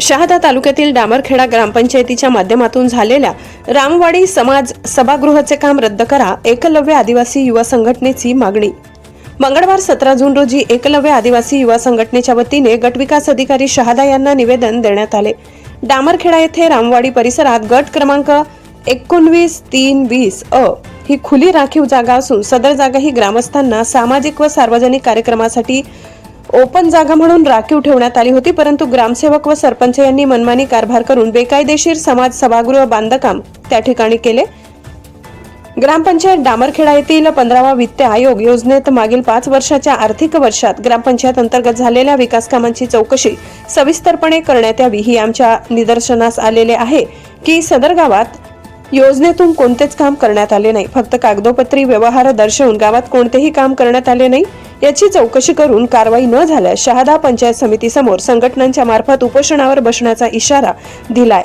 शहादा तालुक्यातील डामरखेडा ग्रामपंचायतीच्या माध्यमातून झालेल्या रामवाडी समाज सभागृहाचे काम रद्द करा एकलव्य आदिवासी युवा संघटनेची मागणी. मंगळवार सतरा जून रोजी एकलव्य आदिवासी युवा संघटनेच्या वतीने गटविकास अधिकारी शहादा यांना निवेदन देण्यात आले. डामरखेडा येथे रामवाडी परिसरात गट क्रमांक एकोणवीस तीन वीस अ ही खुली राखीव जागा असून सदर जागा ही ग्रामस्थांना सामाजिक व सार्वजनिक कार्यक्रमासाठी ओपन जागा म्हणून राखीव ठेवण्यात आली होती परंतु ग्रामसेवक व सरपंच यांनी मनमानी कारभार करून बेकायदेशीर समाज सभागृह बांधकाम त्या ठिकाणी केले. ग्रामपंचायत डामरखेडा येथील पंधरावा वित्त आयोग योजनेत मागील पाच वर्षाच्या आर्थिक वर्षात ग्रामपंचायत अंतर्गत झालेल्या विकास कामांची चौकशी सविस्तरपणे करण्यात यावी ही आमच्या निदर्शनास आलेले आहे की सदर गावात योजनेतून कोणतेच काम करण्यात आले नाही. फक्त कागदोपत्री व्यवहार दर्शवून गावात कोणतेही काम करण्यात आले नाही. याची चौकशी करून कारवाई न झाल्यास शहादा पंचायत समितीसमोर संघटनांच्या मार्फत उपोषणावर बसण्याचा इशारा दिलाय.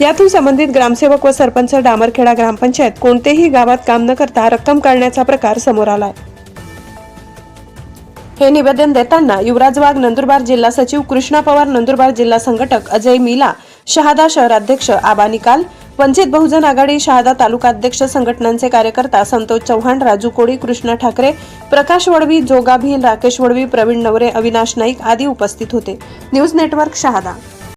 यातून संबंधित ग्रामसेवक व सरपंच डामरखेडा ग्रामपंचायत कोणतेही गावात काम न करता रक्कम काढण्याचा प्रकार समोर आलाय. हे निवेदन देताना युवराज वाघ नंदुरबार जिल्हा सचिव कृष्णा पवार नंदुरबार जिल्हा संघटक अजय मिला शहादा शहराध्यक्ष आबा निकाल वंचित बहुजन आघाडी शहादा तालुका अध्यक्ष संघटनांचे कार्यकर्ता संतोष चव्हाण राजू कोळी कृष्णा ठाकरे प्रकाश वडवी जोगाभील राकेश वडवी प्रवीण नवरे अविनाश नाईक आदी उपस्थित होते. News network Shahada.